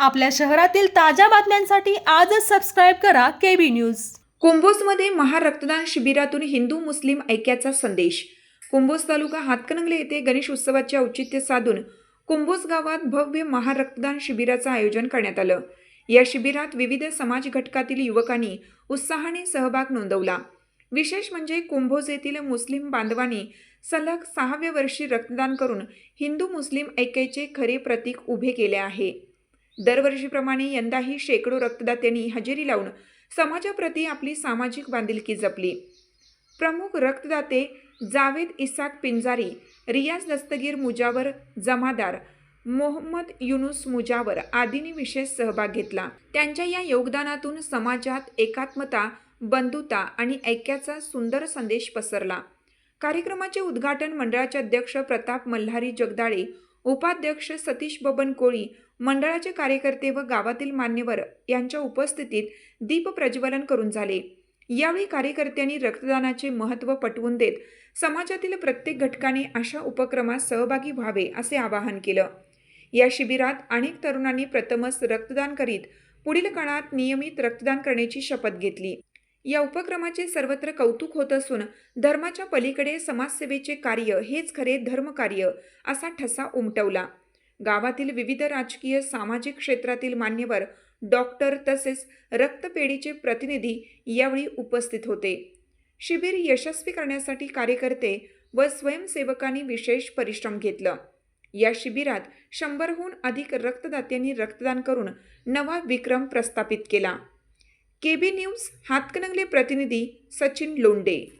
आपल्या शहरातील ताज्या बातम्यांसाठी आजच सबस्क्राईब करा केबी न्यूज कुंभोजमध्ये महारक्तदान शिबिरातून हिंदू मुस्लिम ऐक्याचा संदेश. कुंभोज तालुका हातकणंगले येथे गणेश उत्सवाचे औचित्य साधून कुंभोज गावात भव्य महारक्तदान शिबिराचं आयोजन करण्यात आलं. या शिबिरात विविध समाज घटकातील युवकांनी उत्साहाने सहभाग नोंदवला. विशेष म्हणजे कुंभोज येथील मुस्लिम बांधवांनी सलग सहाव्या वर्षी रक्तदान करून हिंदू मुस्लिम ऐक्याचे खरे प्रतीक उभे केले आहे. दरवर्षीप्रमाणे यंदाही शेकडो रक्तदात्यांनी हजेरी लावून समाजाप्रती आपली सामाजिक बांधिलकी जपली. प्रमुख रक्तदाते जावेद इसाक पिंजारी रियाज दस्तगीर मुजावर जमादार मोहम्मद युनुस मुजावर आदींनी विशेष सहभाग घेतला. त्यांच्या या योगदानातून समाजात एकात्मता बंधुता आणि ऐक्याचा सुंदर संदेश पसरला. कार्यक्रमाचे उद्घाटन मंडळाचे अध्यक्ष प्रताप मल्हारी जगदाळे उपाध्यक्ष सतीश बबन कोळी मंडळाचे कार्यकर्ते व गावातील मान्यवर यांच्या उपस्थितीत दीप प्रज्वलन करून झाले. यावेळी कार्यकर्त्यांनी रक्तदानाचे महत्त्व पटवून देत समाजातील प्रत्येक घटकाने अशा उपक्रमात सहभागी व्हावे असे आवाहन केलं. या शिबिरात अनेक तरुणांनी प्रथमच रक्तदान करीत पुढील काळात नियमित रक्तदान करण्याची शपथ घेतली. या उपक्रमाचे सर्वत्र कौतुक होत असून धर्माच्या पलीकडे समाजसेवेचे कार्य हेच खरे धर्मकार्य असा ठसा उमटवला. गावातील विविध राजकीय सामाजिक क्षेत्रातील मान्यवर डॉक्टर तसेच रक्तपेढीचे प्रतिनिधी यावेळी उपस्थित होते. शिबिर यशस्वी करण्यासाठी कार्यकर्ते व स्वयंसेवकांनी विशेष परिश्रम घेतलं. या शिबिरात शंभरहून अधिक रक्तदात्यांनी रक्तदान करून नवा विक्रम प्रस्थापित केला. केबी न्यूज हातकणंगले प्रतिनिधी सचिन लोंडे.